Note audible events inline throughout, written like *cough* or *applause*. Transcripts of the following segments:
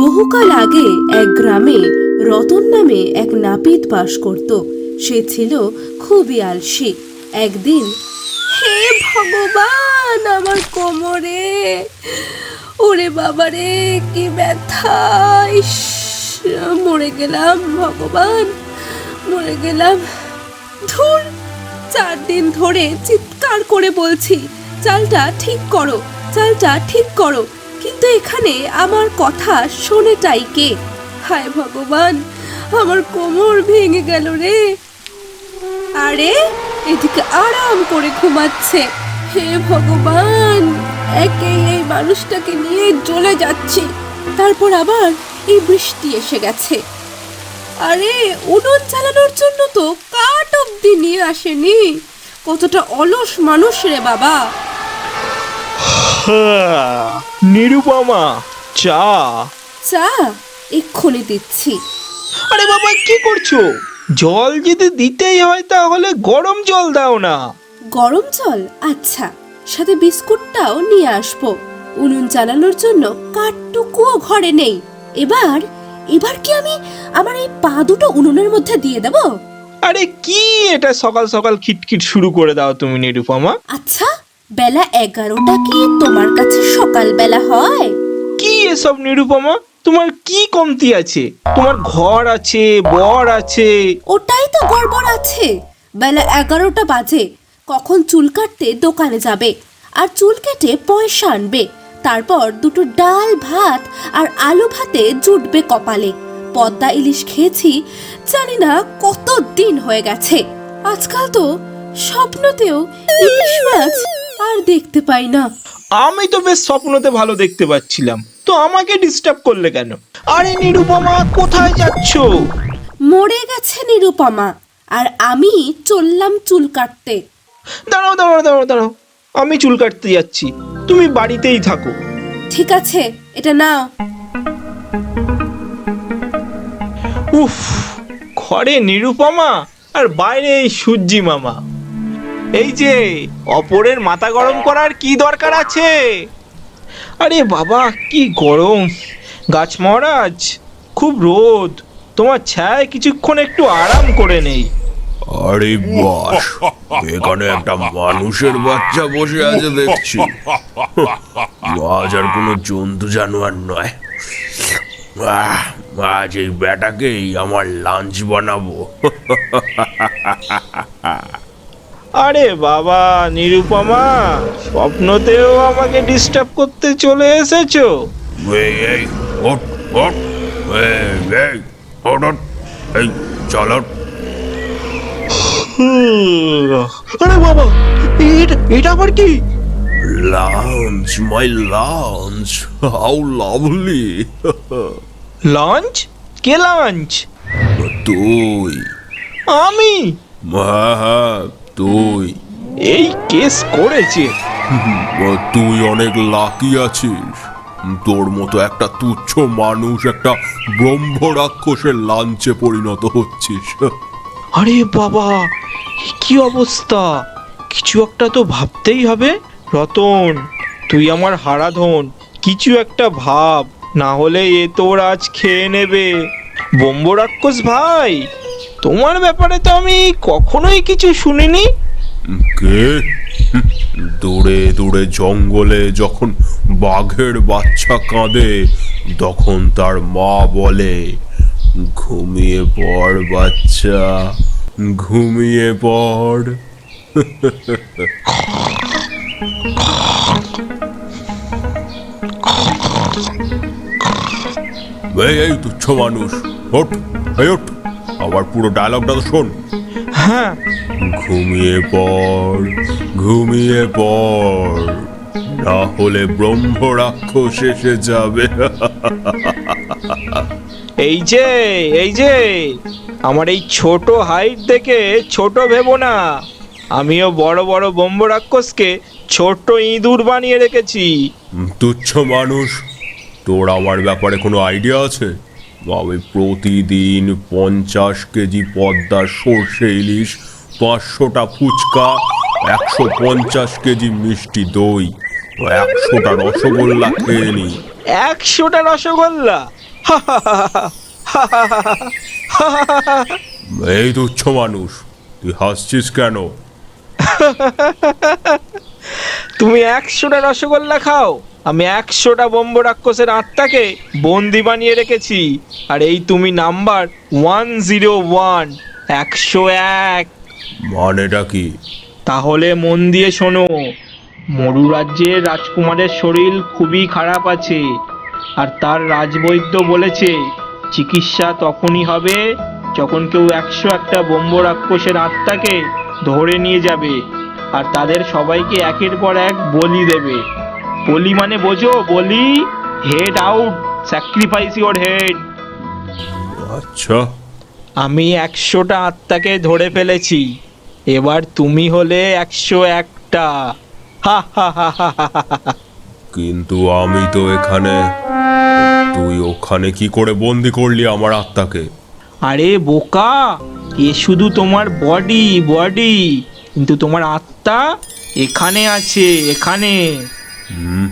বহুকাল আগে এক গ্রামে রতন নামে এক নাপিত বাস করত। সে ছিল খুবই আলসি। একদিন, হে ভগবান আমার কোমরে, ওরে বাবারে, কি ব্যথা মরে গেলাম ভগবান, মরে গেলাম। ধুর, চার দিন ধরে চিৎকার করে বলছি, চালটা ঠিক করো, চালটা ঠিক করো। কিন্তু এখানে আমার কথা শোনেটাই কে? হায় ভগবান, আমার কোমর ভেঙে গেল রে। আরে, এদিকে আরাম করে ঘুমাচ্ছে। হে ভগবান, একে এই মানুষটাকে নিয়ে জ্বলে যাচ্ছি। তারপর আবার এই বৃষ্টি এসে গেছে। আরে, উনুন চালানোর জন্য তো কাঠ অব্দি নিয়ে আসেনি। কতটা অলস মানুষ রে বাবা। নিরুপমা চা। চা? এক্ষুনি দিচ্ছি। আরে বাবা কি করছ? জল যদি দিতেই হয় তাহলে গরম জল দাও না। গরম জল? আচ্ছা সাথে বিস্কুটটাও নিয়ে আসব। উনুন চালানোর জন্য কাঠটুকুও ঘরে নেই। এবার এবার কি আমি আমার এই পা দুটো উনুনের মধ্যে দিয়ে দেব? আরে কি এটা সকাল সকাল খিটখিট শুরু করে দাও তুমি নিরুপমা। আচ্ছা বেলা এগারোটা কি তোমার কাছে সকালবেলা হয়? কি এসব নিরুপমা? তোমার কি কমতি আছে? তোমার ঘর আছে বর আছে। ওটাই তো গড়বড় আছে। বেলা এগারোটা বাজে। কখন চুল কাটতে দোকানে যাবে আর চুল কেটে পয়সা আনবে। তারপর দুটো ডাল ভাত আর আলু ভাতে জুটবে কপালে। পদ্মা ইলিশ খেয়েছি জানি না কত দিন হয়ে গেছে। আজকাল তো স্বপ্নতেও ইলিশ মাছ আর দেখতে পাই না। আমি তো বেশ স্বপ্নতে ভালো দেখতে পাচ্ছিলাম। তো আমাকে ডিস্টার্ব করলে কেন? আরে নিরুপমা কোথায় যাচ্ছো? মরে গেছে নিরুপমা আর আমি চললাম চুল কাটতে। দাঁড়াও দাঁড়াও দাঁড়াও দাঁড়াও। আমি চুল কাটতে যাচ্ছি। তুমি বাড়িতেই থাকো। ঠিক আছে এটা নাও। উফ ঘরে নিরুপমা আর বাইরে এই সূর্যি মামা। এই যে, অপরের মাথা গরম করার কি দরকার আছে? আরে বাবা, কি গরম। গাছ মহারাজ, খুব রোদ। তোমার ছায় কিছুক্ষণ একটু আরাম করে নেই। আরে বাস, এখানে একটা মানুষের বাচ্চা বসে আছে দেখছি। আজ আর কোনো জন্তু জানোয়ার নয়। আজ এই বেটাকেই আমার লাঞ্চ বানাবো। *laughs* আরে বাবা নিরুপমা স্বপ্নতেও আমাকে ডিস্টার্ব করতে চলে এসেছ। এই এই ওঠ ওঠ এই এই এই চল আরে বাবা এটা এটা আবার কি? Lunch my lunch how lovely lunch K lunch তুই। আমি? হ্যাঁ হ্যাঁ। তুই। এই কেস করেছে। তুই অনেক লাকি আছিস। তোর মতো একটা তুচ্ছ মানুষ একটা ব্রহ্ম রাক্ষসের লাঞ্চে পরিণত হচ্ছিস। আরে বাবা কি অবস্থা? কিছু একটা তো ভাবতেই হবে। রতন তুই আমার হারাধন কিছু একটা ভাব। না হলে এ তোর আজ খেয়ে নেবে। বোম্ব রাক্ষস ভাই! তোমার ব্যাপারে তো আমি কখনোই কিছু শুনিনি। কে? দূরে দূরে জঙ্গলে যখন বাঘের বাচ্চা কাঁদে, তখন তার মা বলে, ঘুমিয়ে পড় বাচ্চা, ঘুমিয়ে পড়। এই তুচ্ছ মানুষ, ওঠ ওঠ। আবার পুরো ডায়লগটা তো শোন। হ্যাঁ। ঘুমিয়ে পড় ঘুমিয়ে পড় না হলে ব্রহ্ম রাক্ষস এসে যাবে। এই যে এই যে আমার এই ছোট হাইট দেখে ছোট ভেবো না। আমিও বড় বড় ব্রহ্ম রাক্ষসকে ছোট্ট ইঁদুর বানিয়ে রেখেছি। তুচ্ছ মানুষ তোর আমার ব্যাপারে কোনো আইডিয়া আছে? আমি প্রতিদিন পঞ্চাশ কেজি পদ্মার সর্ষে ইলিশ পাঁচশোটা ফুচকা একশো পঞ্চাশ কেজি মিষ্টি দই ও একশোটা রসগোল্লা খেয়ে নিই একশোটা রসগোল্লা এই তুচ্ছ মানুষ তুই হাসছিস কেন তুমি একশোটা রসগোল্লা খাও। আমি একশোটা বোম্ব রাক্ষসের আত্মাকে বন্দি বানিয়ে রেখেছি। আর এই তুমি নাম্বার ওয়ান জিরো ওয়ান একশো এক। মানেটা কি? তাহলে মন দিয়ে শোনো মরু রাজ্যের রাজকুমারের শরীর খুবই খারাপ আছে। আর তার রাজবৈদ্য বলেছে চিকিৎসা তখনই হবে যখন কেউ একশো একটা বোম্ব রাক্ষসের আত্মাকে ধরে নিয়ে যাবে। আর তাদের সবাইকে একের পর এক বলি দেবে। বলি মানে বোঝো বলি head out sacrifice your head আচ্ছা। আমি একশোটা আত্মাকে ধরে ফেলেছি। এবার তুমি হলে একশো একটা। হা হা হা হা হা হা। কিন্তু আমি তো এখানে তুই ওখানে কি করে বন্দি করলি আমার আত্মাকে? আরে বোকা এ শুধু তোমার বডি বডি কিন্তু তোমার আত্মা এখানে আছে এখানে। Hmm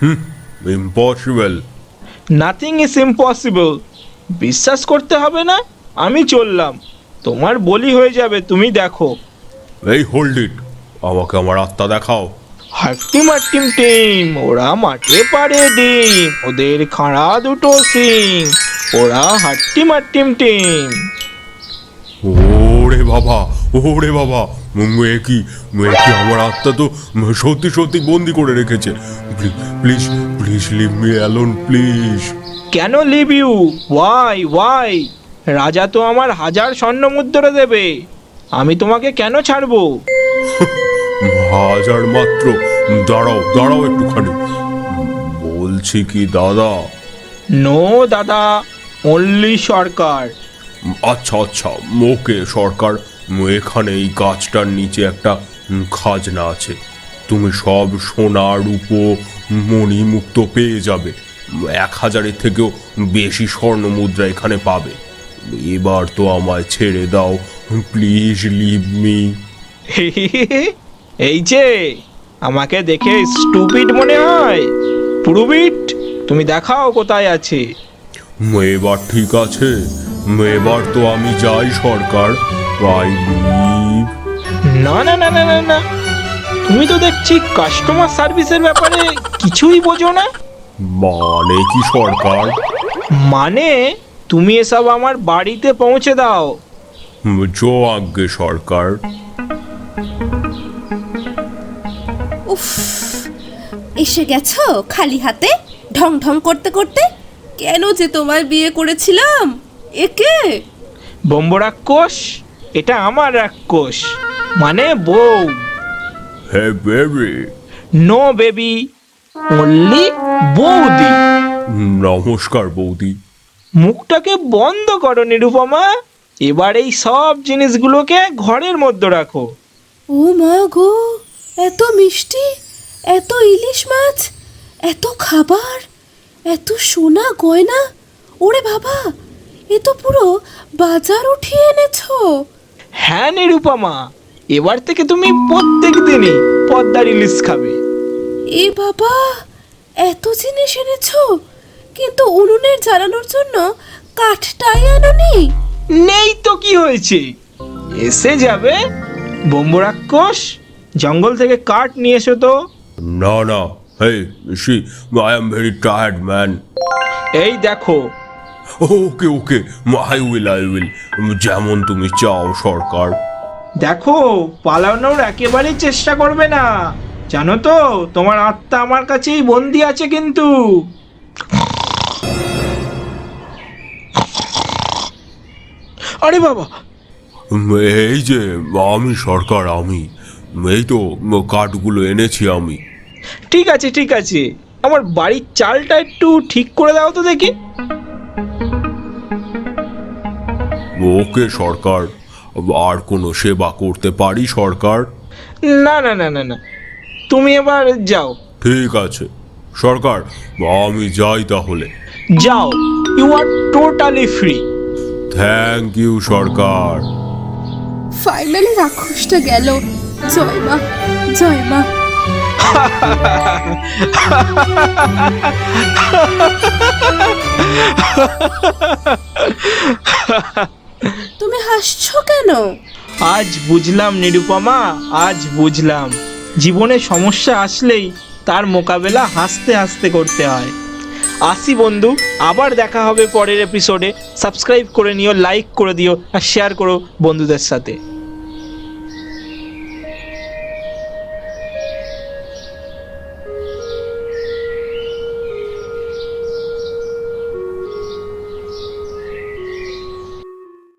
hmm impossible nothing is impossible বিশ্বাস করতে হবে না আমি চললাম। তোমার বলি হয়ে যাবে তুমি দেখো। এই হোল্ড ইট আমাকে আমার আত্মা দেখাও। হাট্টি মাট্টিম টিম ওরা মাঠে পারে ডিম ওদের খাঁড়া দুটো সিং ওরা হাট্টি মাট্টিম টিম ওরে বাবা ওরে বাবা। কি এ কি আমার আত্মা তো সত্যি সত্যি বন্দি করে রেখেছে। Please please leave me alone please কেন লিভ ইউ ওয়াই ওয়াই রাজা তো আমার হাজার স্বর্ণ মুদ্রা দেবে। আমি তোমাকে কেন ছাড়বো? হাজার মাত্র। দাঁড়াও দাঁড়াও একটুখানি। বলছি কি দাদা? নো দাদা অনলি সরকার। আচ্ছা আচ্ছা ওকে সরকার এখানে এই গাছটার নিচে একটা খাজনা আছে। তুমি সব সোনা রূপো মণি মুক্ত পেয়ে যাবে। এক হাজারের থেকেও বেশি স্বর্ণ মুদ্রা এখানে পাবে। এবার তো আমায় ছেড়ে দাও প্লিজ লিভ মি। *laughs* এই যে আমাকে দেখে স্টুপিড মনে হয়। পুরুবিট তুমি দেখাও কোথায় আছে। এবার ঠিক আছে। এবার তো আমি যাই সরকার। লিভ না না না না না না। তুমি তো দেখছি কাস্টমার সার্ভিসের ব্যাপারে কিছুই বোঝো না। মানে কি সরকার? মানে তুমি এসব আমার বাড়িতে পৌঁছে দাও। জো আজ্ঞে সরকার। উফ এসে গেছো খালি হাতে? ঢং ঢং করতে করতে? কেন যে তোমার বিয়ে করেছিলাম? একে? বোম্ব রাক্ষস? এটা আমার রাক্ষস। মানে বউ। Hey baby no baby only বৌদি। নমস্কার বৌদি। মুখটাকে বন্ধ করো নিরুপমা। এবার এই সব জিনিসগুলোকে ঘরের মধ্যে রাখো। ও মা গো এত মিষ্টি এত ইলিশ মাছ এত খাবার এত সোনা গয়না। ওরে বাবা এ তো পুরো বাজার উঠিয়ে এনেছো। হ্যাঁ নিরুপমা। এবার থেকে তুমি প্রত্যেক দিনই পদ্মার ইলিশ খাবে। এ বাবা এত জিনিস এনেছো? কিন্তু উনুনের জ্বালানোর জন্য কাঠটাই আনোনি? নেই তো কি হয়েছে? এসে যাবে বোম্ব রাক্ষস জঙ্গল থেকে কাঠ নিয়ে এসো তো। না না hey see I am very tired man এই দেখো okay okay. I will I will যেমন তুমি চাও সরকার। দেখো পালানোর একেবারেই চেষ্টা করবে না। জানো তো তোমার আত্মা আমার কাছেই বন্দি আছে কিন্তু। আরে বাবা! এই যে আমি সরকার আমি। এই তো কাঠগুলো এনেছি আমি। ঠিক আছে ঠিক আছে। আমার বাড়ির চালটা একটু ঠিক করে দাও তো দেখি। ওকে সরকার আর কোনো সেবা করতে পারি সরকার? না না না না না। তুমি এবার যাও। ঠিক আছে। সরকার আমি যাই তাহলে। যাও। You are totally free thank you Sarkar. Finally রাক্ষসটা গেল। জয় মা জয় মা। *laughs* তুমি হাসছো কেন? আজ বুঝলাম নিরুপমা, আজ বুঝলাম। জীবনে সমস্যা আসলেই তার মোকাবেলা হাসতে হাসতে করতে হয়। আসি বন্ধু, আবার দেখা হবে পরের এপিসোডে সাবস্ক্রাইব করে নিও লাইক করে দিও, আর শেয়ার করো বন্ধুদের সাথে।